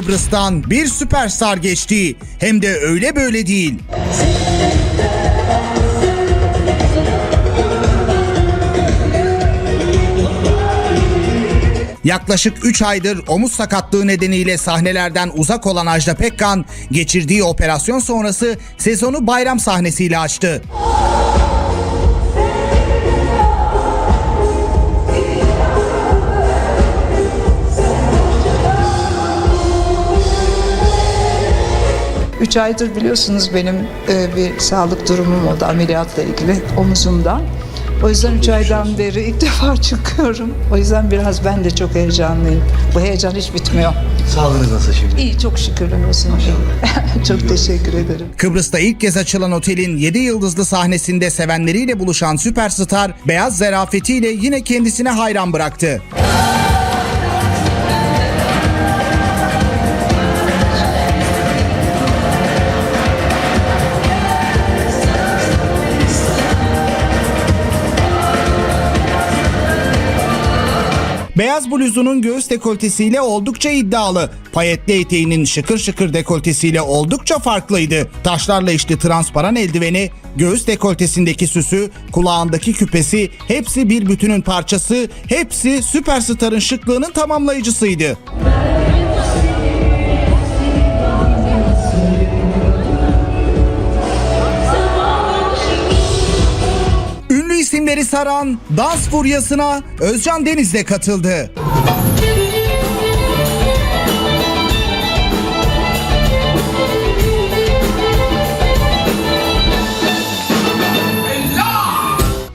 Kıbrıs'tan bir süperstar geçti. Hem de öyle böyle değil. Yaklaşık 3 aydır omuz sakatlığı nedeniyle sahnelerden uzak olan Ajda Pekkan, geçirdiği operasyon sonrası sezonu bayram sahnesiyle açtı. Üç aydır biliyorsunuz benim e, bir sağlık durumum oldu ameliyatla ilgili omuzumdan. O yüzden üç aydan beri ilk defa çıkıyorum. O yüzden biraz ben de çok heyecanlıyım. Bu heyecan hiç bitmiyor. Sağlığınız nasıl şimdi? İyi çok şükürler olsun. çok teşekkür ederim. Kıbrıs'ta ilk kez açılan otelin 7 yıldızlı sahnesinde sevenleriyle buluşan süperstar beyaz zarafetiyle yine kendisine hayran bıraktı. Beyaz bluzunun göğüs dekoltesiyle oldukça iddialı. Payetli eteğinin şıkır şıkır dekoltesiyle oldukça farklıydı. Taşlarla işli transparan eldiveni, göğüs dekoltesindeki süsü, kulağındaki küpesi hepsi bir bütünün parçası, hepsi süperstarın şıklığının tamamlayıcısıydı. İsimleri saran dans furyasına Özcan Deniz de katıldı.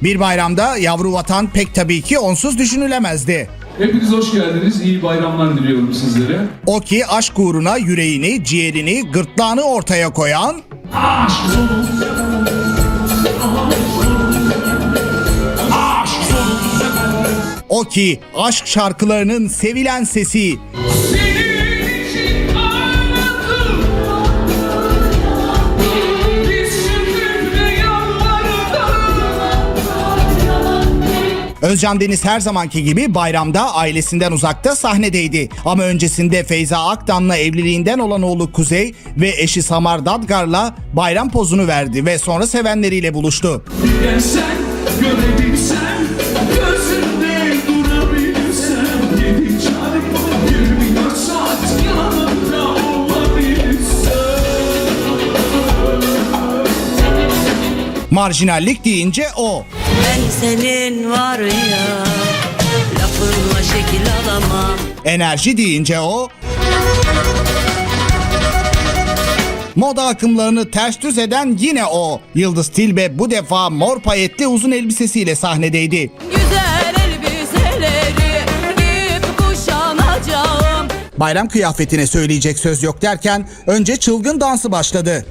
Bir bayramda yavru vatan pek tabii ki onsuz düşünülemezdi. Hepiniz hoş geldiniz. İyi bayramlar diliyorum sizlere. O ki aşk uğruna yüreğini, ciğerini, gırtlağını ortaya koyan, Aşk dolu. O ki aşk şarkılarının sevilen sesi. Özcan Deniz her zamanki gibi bayramda ailesinden uzakta sahnedeydi. Ama öncesinde Feyza Aktan'la evliliğinden olan oğlu Kuzey ve eşi Samar Dadgar'la bayram pozunu verdi ve sonra sevenleriyle buluştu. Dilersen görebilsem Marjinallik deyince o. Ben senin var ya Lafınla şekil alamam Enerji deyince o. Moda akımlarını ters düz eden yine o. Yıldız Tilbe bu defa mor payetli uzun elbisesiyle sahnedeydi. Güzel elbiseleri giyip kuşanacağım Bayram kıyafetine söyleyecek söz yok derken önce çılgın dansı başladı.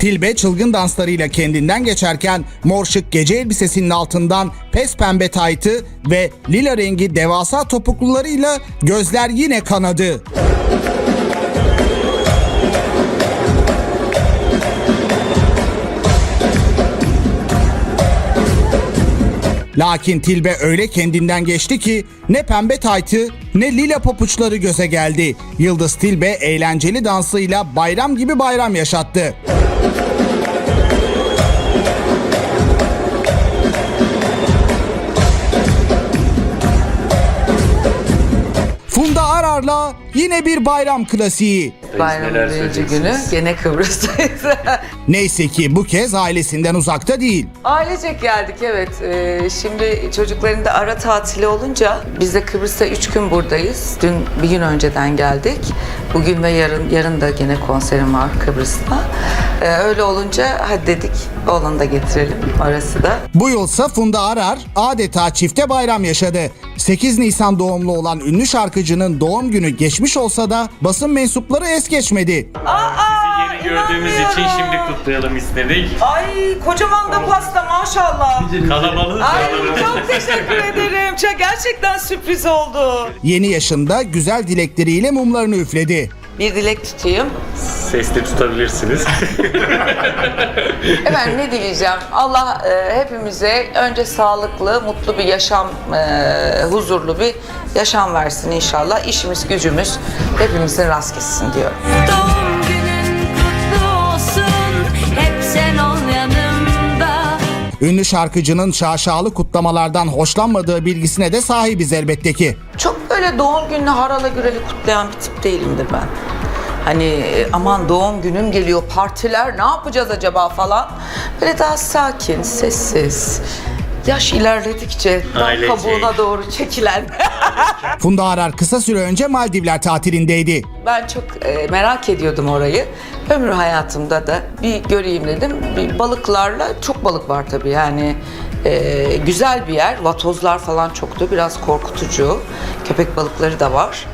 Tilbe çılgın danslarıyla kendinden geçerken mor şık gece elbisesinin altından pes pembe taytı ve lila rengi devasa topuklularıyla gözler yine kanadı. Lakin Tilbe öyle kendinden geçti ki ne pembe taytı ne lila papuçları göze geldi. Yıldız Tilbe eğlenceli dansıyla bayram gibi bayram yaşattı. Yine bir bayram klasiği. Bayramın birinci günü gene Kıbrıs'tayız. Neyse ki bu kez ailesinden uzakta değil. Ailecek geldik evet. Ee, şimdi çocukların da ara tatili olunca biz de Kıbrıs'ta üç gün buradayız. Dün bir gün önceden geldik. Bugün ve yarın yarın da gene konserim var Kıbrıs'ta. Ee, öyle olunca hadi dedik oğlanı da getirelim arası da. Bu yılsa Funda Arar adeta çifte bayram yaşadı. 8 Nisan doğumlu olan ünlü şarkıcının doğum günü geçmiş olsa da basın mensupları es geçmedi. Yeni gördüğümüz için şimdi kutlayalım istedik. Ay kocaman da pasta maşallah. Kalabalığı Ay çok teşekkür ederim. Çok gerçekten sürpriz oldu. Yeni yaşında güzel dilekleriyle mumlarını üfledi. Bir dilek tutayım. Sesli tutabilirsiniz. Efendim ne dileyeceğim? Allah e, hepimize önce sağlıklı, mutlu bir yaşam, e, huzurlu bir yaşam versin inşallah. İşimiz, gücümüz hepimizin rast gitsin diyorum. Doğum günün kutlu olsun Hep sen ol yanımda Ünlü şarkıcının şaşalı kutlamalardan hoşlanmadığı bilgisine de sahibiz elbette ki. Çok böyle doğum gününü harala güreli kutlayan bir tip değilimdir ben. Hani e, aman doğum günüm geliyor partiler ne yapacağız acaba falan. Böyle daha sakin, sessiz. Yaş ilerledikçe Ailecek. kabuğuna doğru çekilen. Funda Arar kısa süre önce Maldivler tatilindeydi. Ben çok e, merak ediyordum orayı. Ömrü hayatımda da bir göreyim dedim. Bir balıklarla çok balık var tabii yani. E, güzel bir yer. Vatozlar falan çoktu. Biraz korkutucu. Köpek balıkları da var.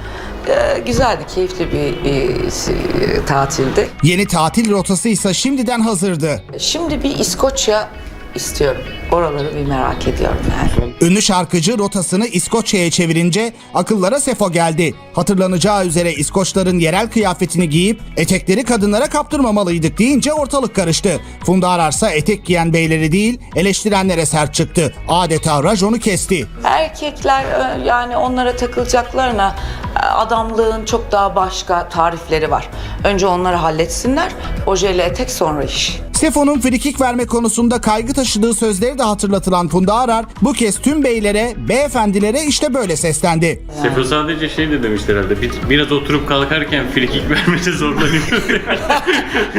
E, güzeldi, keyifli bir, e, tatildi. Yeni tatil rotası ise şimdiden hazırdı. Şimdi bir İskoçya istiyorum. Oraları bir merak ediyorum yani. Ünlü şarkıcı rotasını İskoçya'ya çevirince akıllara Sefo geldi. Hatırlanacağı üzere İskoçların yerel kıyafetini giyip etekleri kadınlara kaptırmamalıydık deyince ortalık karıştı. Funda Ararsa etek giyen beyleri değil eleştirenlere sert çıktı. Adeta rajonu kesti. Erkekler e, yani onlara takılacaklarına e, adamlığın çok daha başka tarifleri var. Önce onları halletsinler. Ojeyle etek sonra iş. Sefo'nun frikik verme konusunda kaygı taşıdığı sözleri de hatırlatılan Funda Arar bu kez tüm beylere, beyefendilere işte böyle seslendi. Sefo sadece şey de demişti herhalde. Bir, biraz oturup kalkarken frikik vermede zorlanıyor.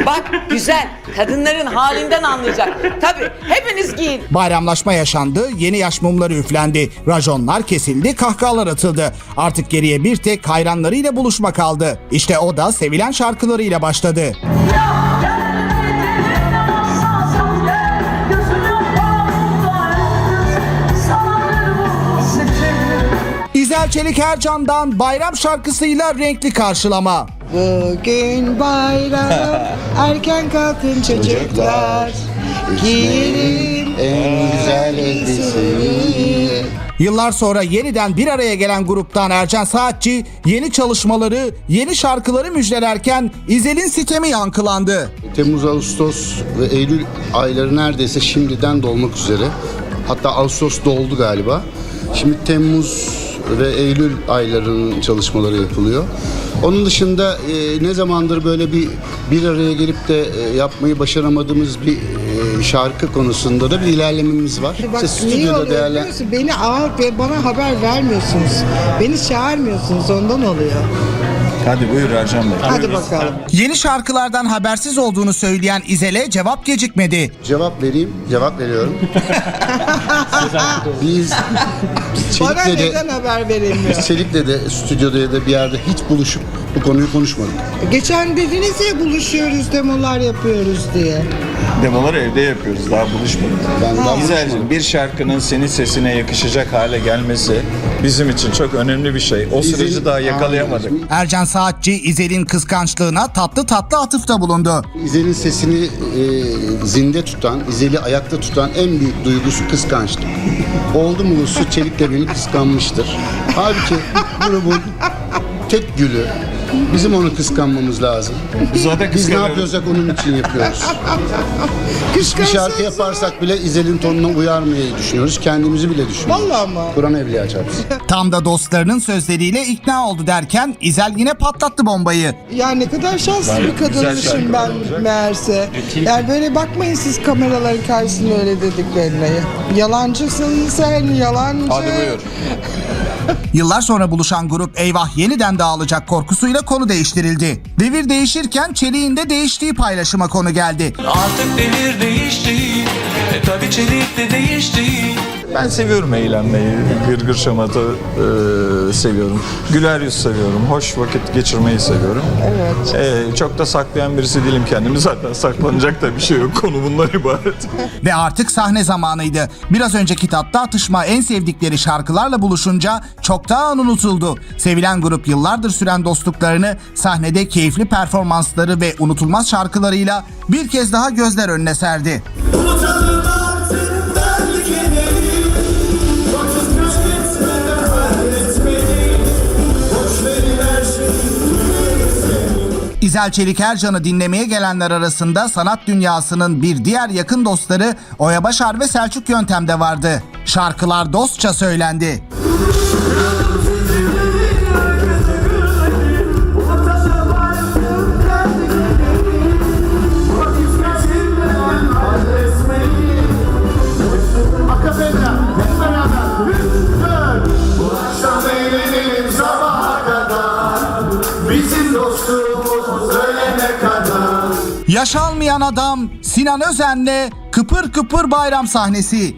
Bak güzel. Kadınların halinden anlayacak. Tabii hepiniz giyin. Bayramlaşma yaşandı, yeni yaş mumları üflendi, rajonlar kesildi, kahkahalar atıldı. Artık geriye bir tek hayranlarıyla buluşma kaldı. İşte o da sevilen şarkılarıyla başladı. İzel Çelik Ercan'dan bayram şarkısıyla renkli karşılama. Bugün bayram erken kalkın çocuklar Giyelim en güzel elbiseyi Yıllar sonra yeniden bir araya gelen gruptan Ercan Saatçi yeni çalışmaları, yeni şarkıları müjdelerken İzel'in sitemi yankılandı. Temmuz, Ağustos ve Eylül ayları neredeyse şimdiden dolmak üzere. Hatta Ağustos doldu galiba. Şimdi Temmuz ve Eylül aylarının çalışmaları yapılıyor. Onun dışında e, ne zamandır böyle bir bir araya gelip de e, yapmayı başaramadığımız bir e, şarkı konusunda da bir ilerlememiz var. Bak İşte stüdyoda değerlen-? Beni ağır ve bana haber vermiyorsunuz. Beni çağırmıyorsunuz ondan oluyor. Hadi buyur Ercan Bey. Hadi bakalım. Yeni şarkılardan habersiz olduğunu söyleyen İzel'e cevap gecikmedi. Cevap vereyim, cevap veriyorum. Biz Bana Çelik'le de neden haber verilmiyor? Biz Çelik'le de stüdyoda ya da bir yerde hiç buluşup bu konuyu konuşmadık. Geçen dediniz ya buluşuyoruz demolar yapıyoruz diye. Demoları evde yapıyoruz. Daha buluşmadık. Ben daha Güzelcim buluşmadım. bir şarkının senin sesine yakışacak hale gelmesi bizim için çok önemli bir şey. O süreci daha yakalayamadık. Aynen. Ercan Saatçi İzel'in kıskançlığına tatlı tatlı atıfta bulundu. İzel'in sesini e, zinde tutan, İzel'i ayakta tutan en büyük duygusu kıskançlık. Oldu mu Su Çelik de beni kıskanmıştır. Halbuki grubun tek gülü. Bizim onu kıskanmamız lazım. Biz zaten Biz ne yapıyorsak onun için yapıyoruz. Bir Kıskansın. şarkı yaparsak bile İzel'in tonuna uyarmayı düşünüyoruz. Kendimizi bile düşünüyoruz. Vallahi mı? Kur'an evliya çarpsın. Tam da dostlarının sözleriyle ikna oldu derken İzel yine patlattı bombayı. Ya ne kadar şanslı bir kadınmışım ben olacak. meğerse. Yani böyle bakmayın siz kameraların karşısında öyle dediklerine. Yalancısın sen yalancı. Hadi buyur. Yıllar sonra buluşan grup eyvah yeniden dağılacak korkusuyla konu değiştirildi. Devir değişirken Çelik'in de değiştiği paylaşıma konu geldi. Artık devir değişti e, Tabi çelik de değişti Ben seviyorum eğlenmeyi, gırgır şamata e, seviyorum. Güler yüz seviyorum, hoş vakit geçirmeyi seviyorum. Evet. çok da saklayan birisi değilim kendimi. Zaten saklanacak da bir şey yok. Konu bundan ibaret. Ve artık sahne zamanıydı. Biraz önceki tatta atışma en sevdikleri şarkılarla buluşunca çoktan unutuldu. Sevilen grup yıllardır süren dostluklarını sahnede keyifli performansları ve unutulmaz şarkılarıyla bir kez daha gözler önüne serdi. Unutalım Gizel Çelik Ercan'ı dinlemeye gelenler arasında sanat dünyasının bir diğer yakın dostları Oya Başar ve Selçuk Yöntem'de vardı. Şarkılar dostça söylendi. Adam Sinan Özen'le kıpır kıpır bayram sahnesi.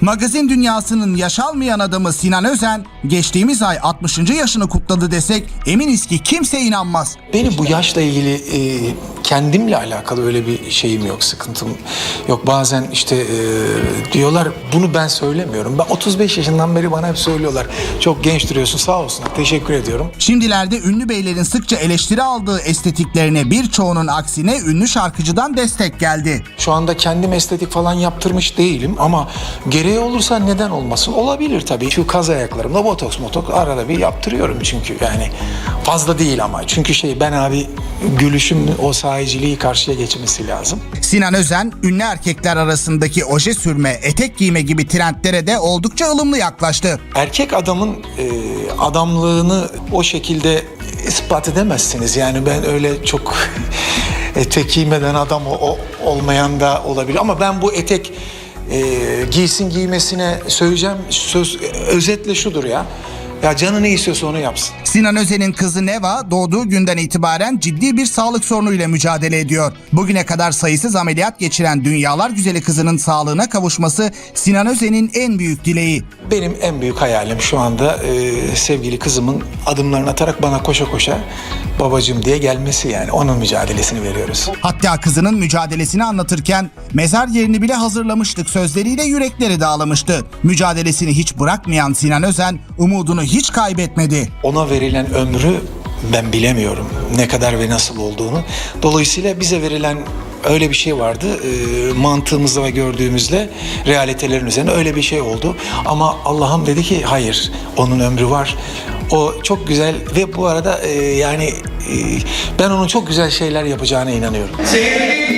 Magazin dünyasının yaş almayan adamı Sinan Özen geçtiğimiz ay 60. yaşını kutladı desek eminiz ki kimse inanmaz. Benim bu yaşla ilgili e, kendimle alakalı öyle bir şeyim yok, sıkıntım yok. Bazen işte e, diyorlar bunu ben söylemiyorum. Ben 35 yaşından beri bana hep söylüyorlar. Çok genç duruyorsun sağ olsunlar. Teşekkür ediyorum. Şimdilerde ünlü beylerin sıkça eleştiri aldığı estetiklerine birçoğunun aksine ünlü şarkıcıdan destek geldi. Şu anda kendim estetik falan yaptırmış değilim ama gereği olursa neden olmasın? Olabilir tabii. Şu kaz ayaklarımda botoks motok arada bir yaptırıyorum çünkü yani fazla değil ama. Çünkü şey ben abi gülüşüm o sahiciliği karşıya geçmesi lazım. Sinan Özen, ünlü erkekler arasındaki oje sürme, etek giyme gibi trendlere de oldukça ılımlı yaklaştı. Erkek adamın e, adamlığını o şekilde ispat edemezsiniz. Yani ben öyle çok etek giymeden adam o, o- olmayan da olabilir. Ama ben bu etek e, giysin giymesine söyleyeceğim söz özetle şudur ya. Ya canı ne istiyorsa onu yapsın. Sinan Özen'in kızı Neva doğduğu günden itibaren ciddi bir sağlık sorunuyla mücadele ediyor. Bugüne kadar sayısız ameliyat geçiren dünyalar güzeli kızının sağlığına kavuşması Sinan Özen'in en büyük dileği. Benim en büyük hayalim şu anda e, sevgili kızımın adımlarını atarak bana koşa koşa babacığım diye gelmesi yani. Onun mücadelesini veriyoruz. Hatta kızının mücadelesini anlatırken mezar yerini bile hazırlamıştık sözleriyle yürekleri dağlamıştı. Mücadelesini hiç bırakmayan Sinan Özen umudunu hiç kaybetmedi. Ona verilen ömrü ben bilemiyorum ne kadar ve nasıl olduğunu. Dolayısıyla bize verilen öyle bir şey vardı. E, mantığımızda ve gördüğümüzle realitelerin üzerine öyle bir şey oldu. Ama Allah'ım dedi ki hayır onun ömrü var. O çok güzel ve bu arada e, yani e, ben onun çok güzel şeyler yapacağına inanıyorum. Sevgili